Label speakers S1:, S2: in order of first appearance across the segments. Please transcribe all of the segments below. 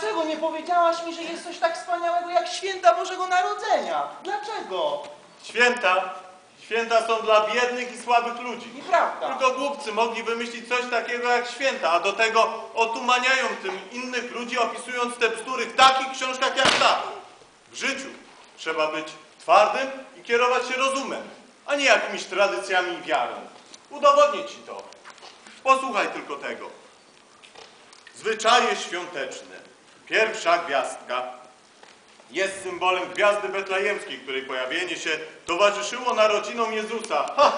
S1: Dlaczego nie powiedziałaś mi, że jest coś tak wspaniałego jak święta Bożego Narodzenia? Dlaczego?
S2: Święta, święta są dla biednych i słabych ludzi.
S1: Nieprawda.
S2: Tylko głupcy mogli wymyślić coś takiego jak święta, a do tego otumaniają tym innych ludzi, opisując te bzdury w takich książkach jak ta. W życiu trzeba być twardym i kierować się rozumem, a nie jakimiś tradycjami i wiarą. Udowodnię ci to. Posłuchaj tylko tego. Zwyczaje świąteczne. Pierwsza gwiazdka jest symbolem gwiazdy betlejemskiej, której pojawienie się towarzyszyło narodzinom Jezusa. Ha!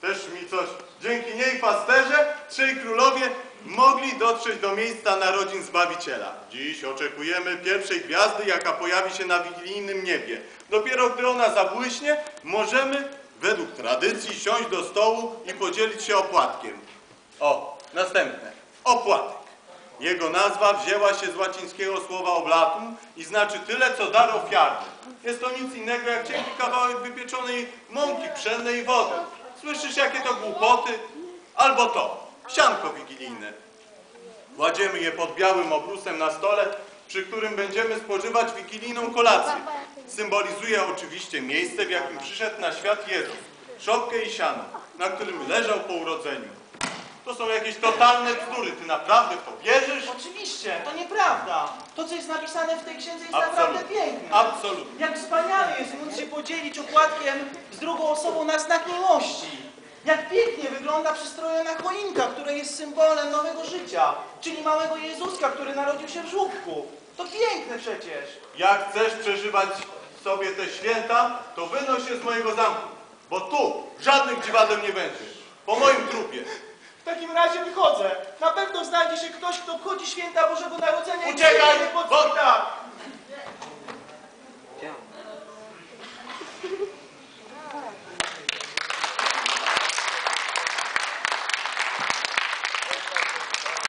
S2: Też mi coś. Dzięki niej pasterze, trzej królowie mogli dotrzeć do miejsca narodzin Zbawiciela. Dziś oczekujemy pierwszej gwiazdy, jaka pojawi się na wigilijnym niebie. Dopiero gdy ona zabłyśnie, możemy według tradycji siąść do stołu i podzielić się opłatkiem. O, następne. Opłatek. Jego nazwa wzięła się z łacińskiego słowa oblatum i znaczy tyle, co dar ofiarny. Jest to nic innego jak cienki kawałek wypieczonej mąki pszennej i wody. Słyszysz, jakie to głupoty? Albo to, sianko wigilijne. Kładziemy je pod białym obrusem na stole, przy którym będziemy spożywać wigilijną kolację. Symbolizuje oczywiście miejsce, w jakim przyszedł na świat Jezus. Szopkę i siano, na którym leżał po urodzeniu. To są jakieś totalne bzdury. Ty naprawdę w to wierzysz?
S1: Oczywiście, to nieprawda. To, co jest napisane w tej księdze jest naprawdę piękne.
S2: Absolutnie.
S1: Jak wspaniale jest móc się podzielić opłatkiem z drugą osobą na znak miłości. Jak pięknie wygląda przystrojona choinka, która jest symbolem nowego życia, czyli małego Jezuska, który narodził się w żłóbku. To piękne przecież.
S2: Jak chcesz przeżywać sobie te święta, to wynoś się z mojego zamku, bo tu żadnych dziwadeł nie będzie. Po moim trupie.
S1: W takim razie wychodzę. Na pewno znajdzie się ktoś, kto obchodzi święta Bożego Narodzenia i
S2: Uciekaj,
S1: przyjdzie pod
S2: bo-.